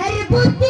নির্বুদ্ধি